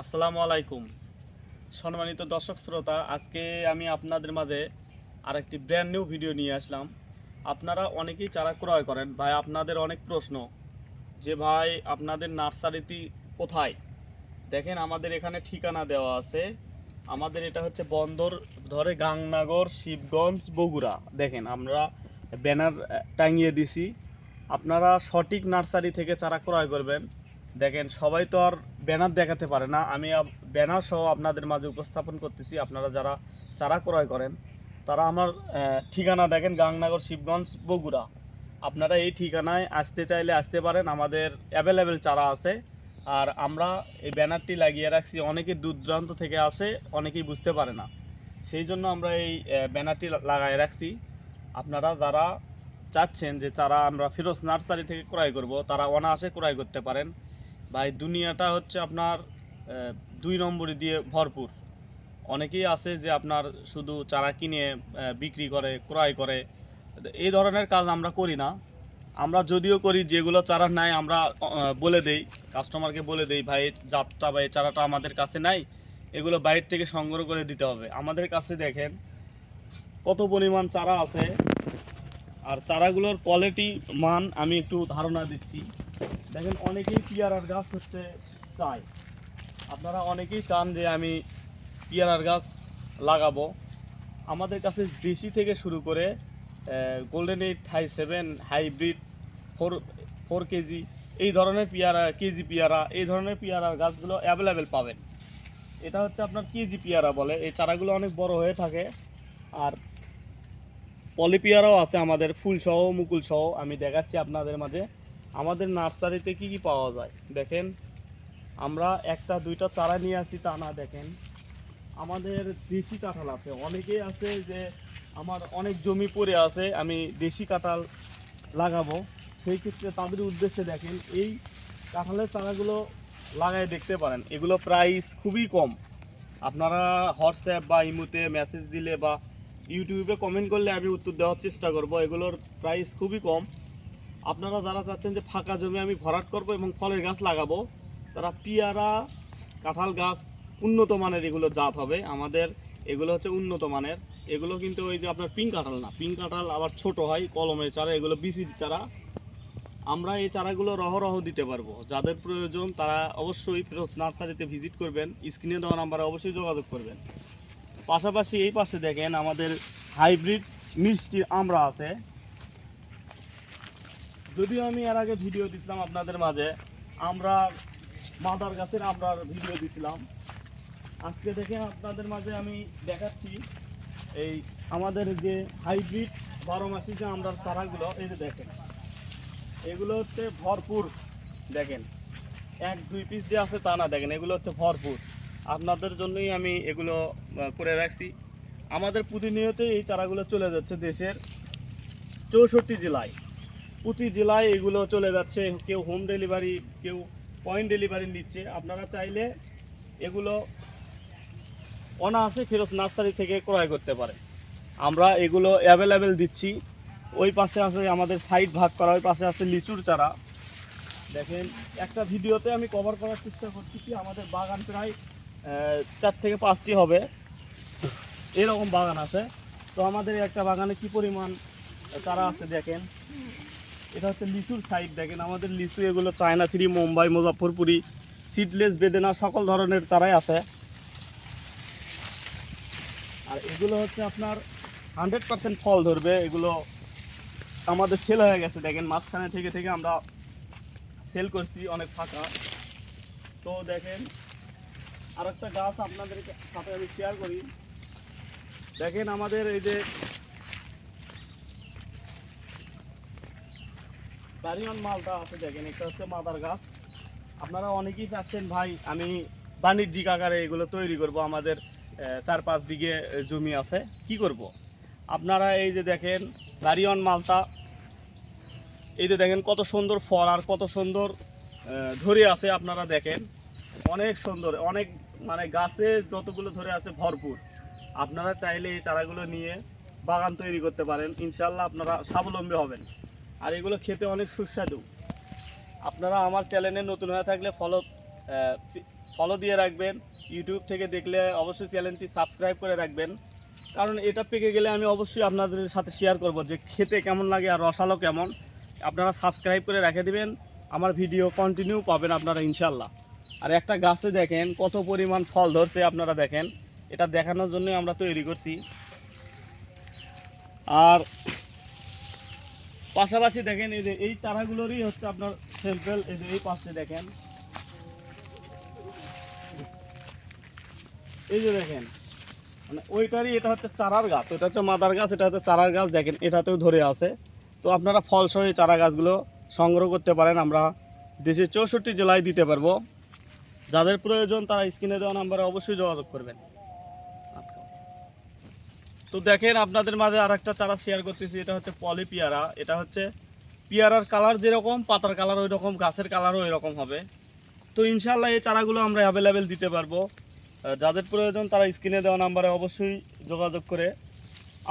আসসালামু আলাইকুম। সম্মানিত দর্শক শ্রোতা, আজকে আমি আপনাদের মাঝে আরেকটি ব্র্যান্ড নিউ ভিডিও নিয়ে আসলাম। আপনারা অনেকেই চারা ক্রয় করেন, ভাই আপনাদের অনেক প্রশ্ন যে, ভাই, আপনাদের নার্সারিটি কোথায়? দেখেন আমাদের এখানে ঠিকানা দেওয়া আছে। আমাদের এটা হচ্ছে বন্দর, ধরে গাংনাগর, শিবগঞ্জ, বগুড়া। দেখেন আমরা ব্যানার টাঙিয়ে দিছি। আপনারা সঠিক নার্সারি থেকে চারা ক্রয় করবেন। দেখেন সবাই তো আর ব্যানার দেখাতে পারে না। আমি ব্যানার সহ আপনাদের মাঝে উপস্থাপন করতেছি। আপনারা যারা চারা ক্রয় করেন, তারা আমার ঠিকানা দেখেন গাংনগর, শিবগঞ্জ, বগুড়া। আপনারা এই ঠিকানায় আসতে চাইলে আসতে পারেন। আমাদের অ্যাভেলেবেল চারা আছে। আর আমরা এই ব্যানারটি লাগিয়ে রাখছি। অনেকে দূর দূরান্ত থেকে আসে, অনেকেই বুঝতে পারে না। সেই জন্য আমরা এই ব্যানারটি লাগাই রাখছি। আপনারা যারা চাচ্ছেন যে চারা আমরা ফিরোজ নার্সারি থেকে ক্রয় করব, তারা অনায়াসে ক্রয় করতে পারেন। ভাই, দুনিয়াটা হচ্ছে আপনার দুই নম্বরে দিয়ে ভরপুর। অনেকেই আছে যে আপনার শুধু চারা কিনে বিক্রি করে, ক্রয় করে। এই ধরনের কাজ আমরা করি না। আমরা যদিও করি, যেগুলো চারা নাই, আমরা বলে দেই কাস্টমারকে বলে দেই, ভাই জাতটা বা এই চারাটা আমাদের কাছে নাই, এগুলো বাইরে থেকে সংগ্রহ করে দিতে হবে। আমাদের কাছে দেখেন, কত পরিমাণ চারা আছে। আর চারাগুলোর কোয়ালিটি মান আমি একটু ধারণা দিচ্ছি। দেখেন অনেকেই পিয়ারার গাছ হচ্ছে চায়। আপনারা অনেকেই চান যে আমি পিয়ারার গাছ লাগাবো। আমাদের কাছে দেশি থেকে শুরু করে golden eight high seven hybrid four four KG এই ধরনের পেয়ারা কেজি পেয়ারা, এই ধরনের পেয়ারার গাছগুলো অ্যাভেলেবেল পাবেন। এটা হচ্ছে আপনার কেজি পেয়ারা বলে। এই চারাগুলো অনেক বড় হয়ে থাকে। আর পলি পেয়ারাও আছে আমাদের, ফুলসহ, মুকুলসহ। আমি দেখাচ্ছি আপনাদের মাঝে। আমাদের নার্সারিতে কি কি পাওয়া যায়? দেখেন, আমরা একটা, দুইটা চারা নিয়ে আসি তা না, দেখেন। আমাদের দেশি কাঁঠাল আছে। অনেকেই আছে যে আমার অনেক জমি পড়ে আছে, আমি দেশি কাঁঠাল লাগাবো। সেই ক্ষেত্রে তাদের উদ্দেশ্যে দেখেন, এই কাঁঠালের চারাগুলো লাগাই দেখতে পারেন। এগুলো প্রাইস খুবই কম। আপনারা হোয়াটসঅ্যাপ বা ইমুতে মেসেজ দিলে বা ইউটিউবে কমেন্ট করলে আমি উত্তর দেওয়ার চেষ্টা করব। এগুলোর প্রাইস খুবই কম। আপনারা যারা চাচ্ছেন যে ফাঁকা জমি আমি ভরাট করব এবং ফলের গাছ লাগাবো, তারা পিয়ারা, কাঁঠাল গাছ উন্নত মানের এগুলো জাত হবে। আমাদের এগুলো হচ্ছে উন্নত মানের। এগুলো কিন্তু ওই যে আপনার পিঙ্ক কাঁঠাল না পিঙ্ক কাঁঠাল আবার ছোট হয়, কলমের চারা, এগুলো বিসির চারা। আমরা এই চারাগুলো রহ রহ দিতে পারব। যাদের প্রয়োজন তারা অবশ্যই নার্সারিতে ভিজিট করবেন, স্ক্রিনে দেওয়া নাম্বারে অবশ্যই যোগাযোগ করবেন। পাশাপাশি এই পাশে দেখেন আমাদের হাইব্রিড মিষ্টি আমরা আছে। যদিও আমি এর আগে ভিডিও দিছিলাম আপনাদের মাঝে, আমরা মাদার গাছের আমরা ভিডিও দিছিলাম। আজকে দেখে আপনাদের মাঝে আমি দেখাচ্ছি এই আমাদের যে হাইব্রিড বারো মাসি যে আমরার চারাগুলো, এই যে দেখেন, এগুলো হচ্ছে ভরপুর, দেখেন, এক, দুই পিস যে আছে তা না, দেখেন, এগুলো হচ্ছে ভরপুর। আপনাদের জন্যই আমি এগুলো করে রাখছি। আমাদের প্রতিনিয়ত এই চারাগুলো চলে যাচ্ছে দেশের চৌষট্টি জেলায়। প্রতি জেলায় এগুলো চলে যাচ্ছে। কেউ হোম ডেলিভারি কেউ পয়েন্ট ডেলিভারি নিচ্ছে। আপনারা চাইলে এগুলো অনায়াসে ফেরত নার্সারি থেকে ক্রয় করতে পারে আমরা এগুলো অ্যাভেলেবেল দিচ্ছি। ওই পাশে আছে আমাদের সাইড ভাগ করা, ওই পাশে আছে লিচুর চারা। দেখেন, একটা ভিডিওতে আমি কভার করার চেষ্টা করতেছি। আমাদের বাগান প্রায় চার থেকে পাঁচটি হবে। এরকম বাগান আছে। তো আমাদের একটা বাগানে কি পরিমাণ চারা আছে দেখেন। এটা হচ্ছে লিচুর সাইড দেখেন আমাদের লিচু এগুলো China three, Mumbai Muzaffarpuri seedless Bedana, সকল ধরনের চারাই আছে। আর এগুলো হচ্ছে আপনার হান্ড্রেড পার্সেন্ট ফল ধরবে, এগুলো আমাদের সেল হয়ে গেছে, দেখেন মাঝখানে থেকে থেকে আমরা সেল করছি, অনেক ফাঁকা। তো দেখেন আর একটা গাছ আপনাদের সাথে আমি শেয়ার করি। দেখেন আমাদের এই যে দারিয়ন মালটা আছে দেখেন একটা হচ্ছে মাদার গাছ। আপনারা অনেকেই চাচ্ছেন, ভাই, আমি বাণিজ্যিক আকারে এগুলো তৈরি করব। আমাদের চার পাঁচ বিঘে জমি আছে। কি করব? আপনারা এই যে দেখেন দারিয়ন মালটা, এই যে দেখেন কত সুন্দর ফল আর কত সুন্দর ধরে আছে আপনারা দেখেন। অনেক সুন্দর, অনেক মানে গাছে যতগুলো ধরে আছে ভরপুর। আপনারা চাইলে এই চারাগুলো নিয়ে বাগান তৈরি করতে পারেন। ইনশাল্লাহ আপনারা স্বাবলম্বী হবেন। আর এগুলো খেতে অনেক সুস্বাদু। আপনারা আমার চ্যানেলে নতুন হয়ে থাকলে ফলো ফলো দিয়ে রাখবেন। ইউটিউব থেকে দেখলে অবশ্যই চ্যানেলটি সাবস্ক্রাইব করে রাখবেন। কারণ এটা পেকে গেলে আমি অবশ্যই আপনাদের সাথে শেয়ার করব যে খেতে কেমন লাগে আর রসালো কেমন। আপনারা সাবস্ক্রাইব করে রেখে দিবেন। আমার ভিডিও কন্টিনিউ পাবেন আপনারা ইনশাল্লাহ আর একটা গাছে দেখেন, কত পরিমাণ ফল ধরছে আপনারা দেখেন। এটা দেখানোর জন্যই আমরা তৈরি করছি। আর পাশাপাশি দেখেন এই যে, এই চারাগুলোরই হচ্ছে আপনার স্যাম্পল এই যে, এই পাশে দেখেন। এই যে দেখেন মানে ওইটারই এটা হচ্ছে চারার গাছ ওটা হচ্ছে মাদার গাছ, এটা হচ্ছে চারার গাছ, দেখেন, এটাতেও ধরে আছে। তো আপনারা ফলসহ এই চারা গাছগুলো সংগ্রহ করতে পারেন, আমরা দেশের চৌষট্টি জেলায় দিতে পারব। যাদের প্রয়োজন তারা স্ক্রিনে দেওয়া নাম্বারে অবশ্যই যোগাযোগ করবেন। তো দেখেন আপনাদের মাঝে আর একটা চারা শেয়ার করতেছি, এটা হচ্ছে পলি পিয়ারা, এটা হচ্ছে পিয়ারার কালার যেরকম, পাতার কালার ওই রকম গাছের কালারও ওই রকম হবে। তো ইনশাল্লাহ এই চারাগুলো আমরা অ্যাভেলেবেল দিতে পারব। যাদের প্রয়োজন তারা স্ক্রিনে দেওয়া নাম্বারে অবশ্যই যোগাযোগ করে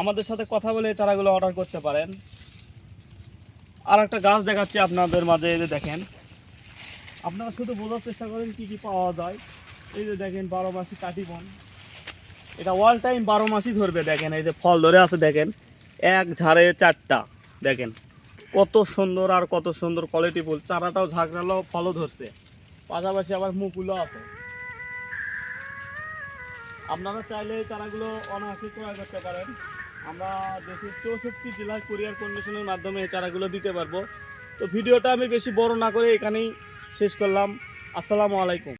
আমাদের সাথে কথা বলে এই চারাগুলো অর্ডার করতে পারেন। আর একটা গাছ দেখাচ্ছি আপনাদের মাঝে, এই যে দেখেন। আপনারা শুধু বোঝার চেষ্টা করেন কি কি পাওয়া যায়। এই যে দেখেন, বারো মাসি কাটি বন। এটা অল টাইম বারো মাসই ধরবে, দেখেন, এই যে ফল ধরে আছে, দেখেন, এক ঝাড়ে চারটা, দেখেন, কত সুন্দর আর কত সুন্দর কোয়ালিটি ফুল, চারাটাও ঝাঁকড়ালো ফলও ধরছে, পাশাপাশি আবার মুকুলও আছে। আপনারা চাইলে এই চারাগুলো অনায়াসে ক্রয় করতে পারেন। আমরা দেশের চৌষট্টি জেলায় কুরিয়ার কন্ডিশনের মাধ্যমে এই চারাগুলো দিতে পারব। তো ভিডিওটা আমি বেশি বড় না করে এখানেই শেষ করলাম। আসসালামু আলাইকুম।